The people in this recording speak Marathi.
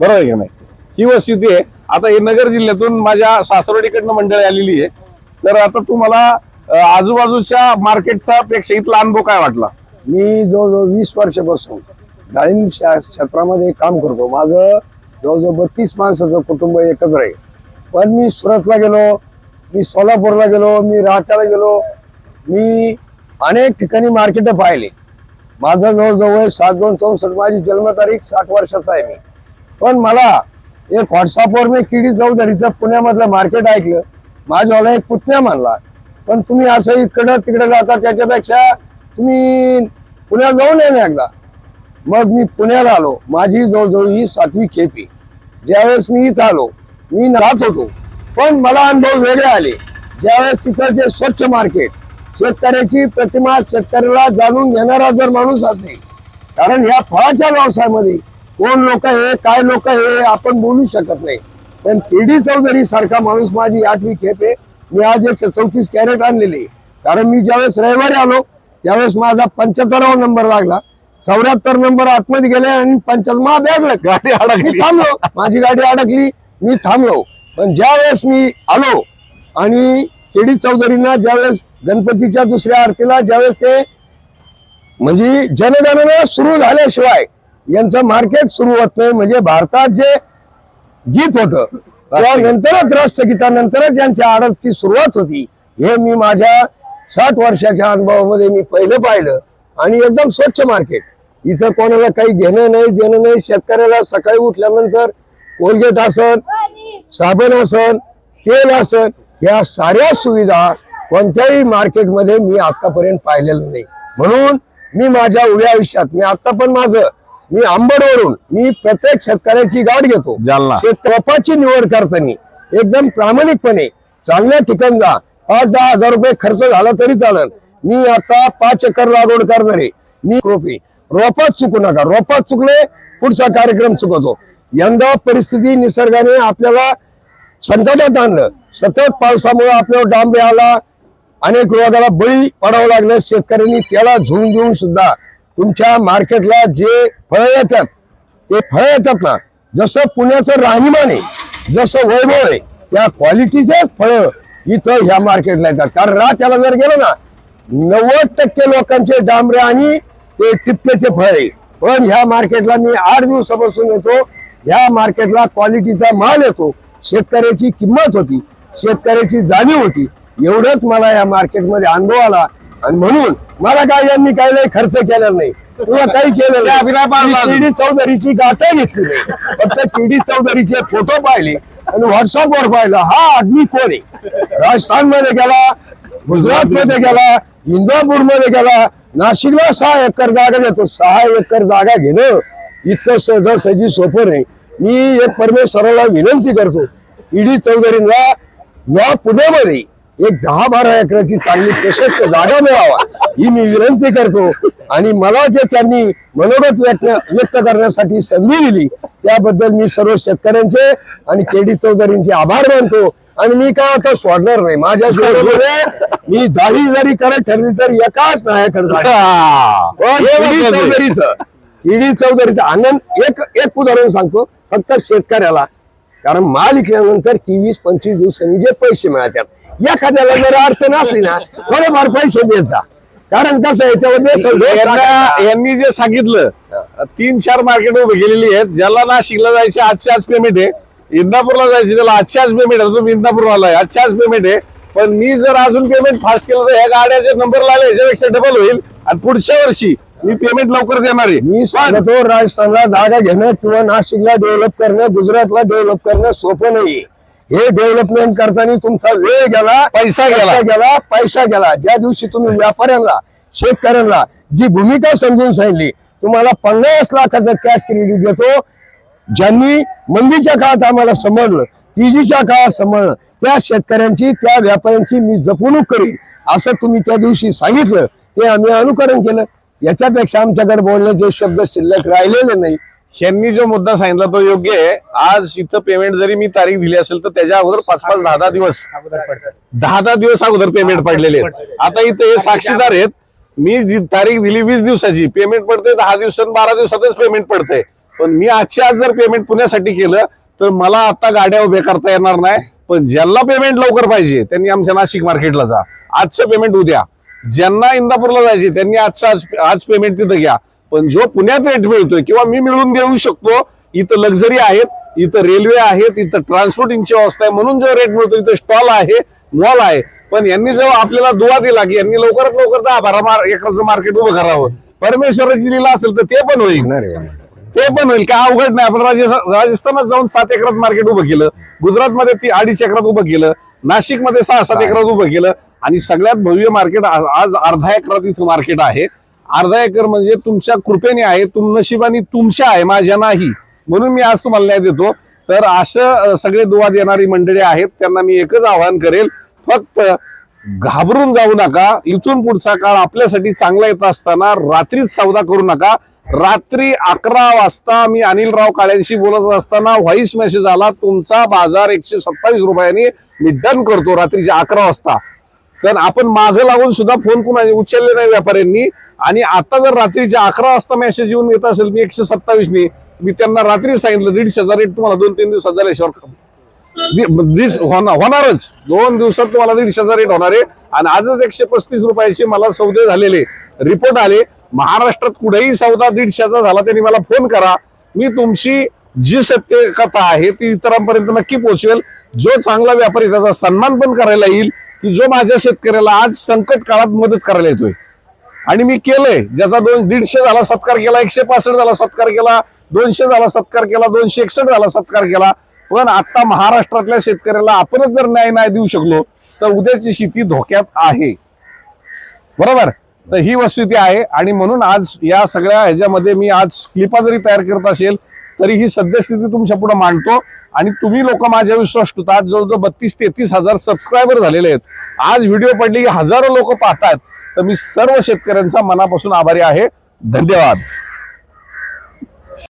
बरोबर की नाही? ही वस्तुस्थिती आहे. आता हे नगर जिल्ह्यातून माझ्या सासरवाडीकडनं मंडळी आलेली आहे. तर आता तुम्हाला आजूबाजूच्या मार्केटचा पेक्षा इथला अनुभव काय वाटला? मी जवळजवळ वीस वर्षापासून डाळिंब शा- क्षेत्रामध्ये काम करतो. माझं जवळजवळ बत्तीस माणसाचं कुटुंब एकत्र आहे. पण मी सुरतला गेलो मी सोलापूरला गेलो मी राहत्याला गेलो. मी अनेक ठिकाणी मार्केट पाहिले. माझं जवळजवळ सात दोन चौसष्ट माझी जन्मतारीख साठ वर्षाचा आहे मी. पण मला एक व्हॉट्सअपवर मी किडी चौधरीचं पुण्यामधलं मार्केट ऐकलं. माझ्यावाला एक पुतण्या मानला. पण तुम्ही असं इकडं तिकडं जाता त्याच्यापेक्षा तुम्ही पुण्यात जाऊन ये ना एकदा. मग मी पुण्याला आलो. माझी जवळजवळ ही सातवी खेपी. ज्यावेळेस मी इथं आलो मी राहत होतो. पण मला अनुभव वेगळे आले. ज्यावेळेस तिथं जे स्वच्छ मार्केट शेतकऱ्याची प्रतिमा शेतकऱ्याला जाणून घेणारा जर माणूस असेल कारण ह्या फळाच्या व्यवसायामध्ये कोण लोक आहे काय लोक आहे आपण बोलू शकत नाही. पण केडी चौधरी सारखा माणूस माझी आठवी खेप आहे. मी आज एकशे चौतीस कॅरेट आणलेले कारण मी ज्यावेळेस रविवारी आलो त्यावेळेस माझा पंच्याहत्तरावा नंबर लागला. चौऱ्याहत्तर नंबर आतमध्ये गेले आणि पंच्याहत्तर बॅग गाडी अडकली. थांबलो. माझी गाडी अडकली मी थांबलो. पण ज्यावेळेस मी आलो आणि केडी चौधरींना ज्यावेळेस गणपतीच्या दुसऱ्या आरतीला ज्यावेळेस ते म्हणजे जनगणना सुरू झाल्याशिवाय यांचं मार्केट सुरू होत नाही. म्हणजे भारतात जे गीत होतं त्यानंतरच राष्ट्रगीतानंतरच यांच्या आडतची सुरुवात होती. हे मी माझ्या साठ वर्षाच्या अनुभवामध्ये मी पहिलं पाहिलं. आणि एकदम स्वच्छ मार्केट. इथं कोणाला काही घेणं नाही देणं नाही. शेतकऱ्याला सकाळी उठल्यानंतर कोलगेट असन साबण असन तेल असन या साऱ्या सुविधा कोणत्याही मार्केटमध्ये मी आतापर्यंत पाहिलेलं नाही. म्हणून मी माझ्या उभ्या आयुष्यात मी आता पण माझं मी आंबडवरून मी प्रत्येक शेतकऱ्याची गाठ घेतो. शेतकऱ्याची निवड करताना एकदम प्रामाणिकपणे चांगल्या ठिकाणी जा पाच दहा हजार रुपये खर्च झाला तरी चालेल. मी आता पाच एकर लागवड करणार. आहे मी रोपे. रोपात चुकू नका. रोपात चुकले पुढचा कार्यक्रम चुकवतो यंदा परिस्थिती निसर्गाने आपल्याला संकटात आणलं. सतत पावसामुळे आपल्यावर डांबे आला. अनेक रोगाला बळी पडावं लागलं. शेतकऱ्यांनी त्याला झुंज देऊन सुद्धा तुमच्या मार्केटला जे फळं येतात ते फळं येतात ना जसं पुण्याचं राहणीमान आहे जसं वैभव आहे त्या क्वालिटीचेच फळं इथं ह्या मार्केटला येतात. कारण रात्याला जर गेलं ना नव्वद टक्के लोकांचे डांबरे आणि ते टिपक्याचे फळ आहे पण ह्या मार्केटला मी आठ दिवसापासून येतो ह्या मार्केटला क्वालिटीचा माल येतो शेतकऱ्याची किंमत होती शेतकऱ्याची जाणीव होती एवढंच मला या मार्केटमध्ये अनुभव आला. आणि म्हणून मला काय यांनी काही नाही खर्च केलेला नाही. किंवा काही केलं. नाही. चौधरीची गाठ घेतली नाही. फक्त केडी चौधरीचे फोटो पाहिले आणि व्हॉट्सअपवर पाहिलं हा आदमी कोण आहे? राजस्थानमध्ये गेला गुजरात मध्ये गेला इंदापूरमध्ये गेला नाशिकला सहा एकर जागा देतो सहा एकर जागा घेणं इतकं सहजासहजी सोपं नाही. मी एक परमेश्वराला विनंती करतो ईडी चौधरींना या पुण्यामध्ये एक दहा बारा एकराची चांगली प्रशस्त जागा मिळावा ही मी विनंती करतो. आणि मला जे त्यांनी मनोगत व्यक्त व्यक्त करण्यासाठी संधी दिली त्याबद्दल मी सर्व शेतकऱ्यांचे आणि केडी चौधरींचे आभार मानतो. आणि मी काय आता सोडणार नाही? माझ्या मी दाढी जरी करत ठरली तर एकाच नाही चौधरीचं ईडी चौधरीचं आनंद एक एक उदाहरण सांगतो. फक्त शेतकऱ्याला कारण माल विकल्यानंतर तेवीस पंचवीस दिवसांनी जे पैसे मिळतात एखाद्याला जर अडचण असली ना थोडेफार पैसे देत जा. कारण कसं आहे त्यामध्ये यांना- यांनी जे सांगितलं तीन चार मार्केट उभे गेलेली आहेत ज्याला नाशिकला जायचे आजच्या आज पेमेंट आहे. इंदापूरला जायचे त्याला आजच्या आज पेमेंट आहे. तुम्ही इंदापूरला आहे आजच्या आज पेमेंट आहे. पण मी जर अजून पेमेंट फास्ट केलं तर ह्या गाड्याचे नंबर लागले याच्यापेक्षा डबल होईल. आणि पुढच्या वर्षी मी पेमेंट लवकर देणार आहे. मी सांगतो राजस्थानला जागा घेणं किंवा नाशिकला डेव्हलप करणं गुजरातला डेव्हलप करणं सोपं नाही. हे डेव्हलपमेंट करताना तुमचा वेळ गेला पैसा गेला. गेला पैसा गेला. ज्या दिवशी तुम्ही व्यापाऱ्यांना शेतकऱ्यांना जी भूमिका समजून सांगितली तुम्हाला पन्नास लाखाचं कॅश क्रेडिट देतो. ज्यांनी मंदीच्या काळात आम्हाला समजलं तिजीच्या काळात समजलं त्या शेतकऱ्यांची त्या व्यापाऱ्यांची मी जपणूक करीन. असं तुम्ही त्या दिवशी सांगितलं ते आम्ही अनुकरण केलं. याच्यापेक्षा आमच्याकडे बोलण्याचे शब्द शिल्लक राहिलेले नाही यांनी जो मुद्दा सांगितला तो योग्य आहे. आज इथं पेमेंट जरी मी तारीख दिली असेल तर त्याच्या अगोदर पाच पाच दहा दहा दिवस दहा दहा दिवस अगोदर पेमेंट पडलेले आहेत. आता इथं हे साक्षीदार आहेत. मी तारीख दिली वीस दिवसाची पेमेंट पडते दहा दिवसात बारा दिवसातच पेमेंट पडते पण मी आजच्या आज जर पेमेंट पुण्यासाठी केलं तर मला आता गाड्या उभ्या करता येणार नाही. पण ज्यांना पेमेंट लवकर पाहिजे त्यांनी आमच्या नाशिक मार्केटला जा. आजचं पेमेंट उद्या. ज्यांना इंदापूरला जायचे त्यांनी आजचं आज आज पेमेंट तिथं घ्या. पण जो पुण्यात रेट मिळतोय किंवा मी मिळवून देऊ शकतो इथं लक्झरी आहेत इथं रेल्वे आहेत इथं ट्रान्सपोर्टिंगची व्यवस्था आहे म्हणून जो रेट मिळतो इथं स्टॉल आहे मॉल आहे. पण यांनी जो आपल्याला दुवा दिला की यांनी लवकरात लवकर दहा बारा मार एकराचं मार्केट उभं करावं. परमेश्वराची लिहिला असेल तर ते पण होईल. ते पण होईल. काय अवघड नाही. आपण राजस्थान राजस्थानात जाऊन सात एकरात मार्केट उभं केलं. गुजरातमध्ये ती अडीच एकरात उभं केलं. नाशिकमध्ये सहा. सात एकरात उभं केलं. आणि सगळ्यात भव्य मार्केट आज अर्धा एकरात इथं मार्केट आहे. अर्धा एकर म्हणजे तुमच्या कृपेने आहे तुम नशिबाने तुमच्या आहे माझ्या नाही. म्हणून मी आज तुम्हाला न्याय देतो. तर असं सगळे दुवा देणारी मंडळी आहेत त्यांना मी एकच आवाहन करेल फक्त घाबरून जाऊ नका. इथून पुढचा काळ आपल्यासाठी चांगला येत असताना रात्रीच सौदा करू नका. रात्री अकरा वाजता मी अनिलराव काळ्यांशी बोलत असताना व्हॉइस मेसेज आला तुमचा बाजार एकशे सत्तावीस रुपयांनी मी डन करतो रात्रीच्या अकरा वाजता. कारण आपण मागं लागून सुद्धा फोन कुणा उचलले नाही व्यापाऱ्यांनी. आणि आता जर रात्रीच्या अकरा वाजता मेसेज येऊन येत असेल मी एकशे सत्तावीसनी मी त्यांना रात्री सांगितलं दीडशे हजार रेट तुम्हाला दोन तीन दिवसात झाल्याशिवाय दि- दिस- होणार होणारच. दोन दिवसात तुम्हाला दीडशे हजार रेट होणार आहे. आणि आजच एकशे पस्तीस रुपयाचे मला सौदे झालेले. रिपोर्ट आले. महाराष्ट्रात कुठेही सौदा दीडशेचा झाला त्यांनी मला फोन करा. मी तुमची जी सत्य कथा आहे ती इतरांपर्यंत नक्की पोहोचवेल. जो चांगला व्यापारी त्याचा सन्मान पण करायला येईल. की जो माझ्या शेतकऱ्याला आज संकट काळात मदत करायला येतोय. आणि मी केलंय. ज्याचा दोन दीडशे झाला सत्कार केला एकशे पासष्ट झाला सत्कार केला दोनशे झाला सत्कार केला दोनशे एकसष्ट झाला सत्कार केला. पण आता महाराष्ट्रातल्या शेतकऱ्याला आपणच जर न्याय नाही देऊ शकलो तर उद्याची शेती धोक्यात आहे. बरोबर? तर ही वस्तुती आहे. आणि म्हणून आज या सगळ्या ह्याच्यामध्ये मी आज क्लिपा जरी तयार करत असेल तरी ही सद्यस्थिती तुमच्यापुढे मांडतो. आणि तुम्ही लोक माझ्या विश्वास ठेवतात आज जवळजवळ बत्तीस तेहतीस हजार सबस्क्रायबर झालेले आहेत. आज व्हिडिओ पडली की हजारो लोक पाहतात. तर मी सर्व शेतकऱ्यांचा मनापासून आभारी आहे. धन्यवाद.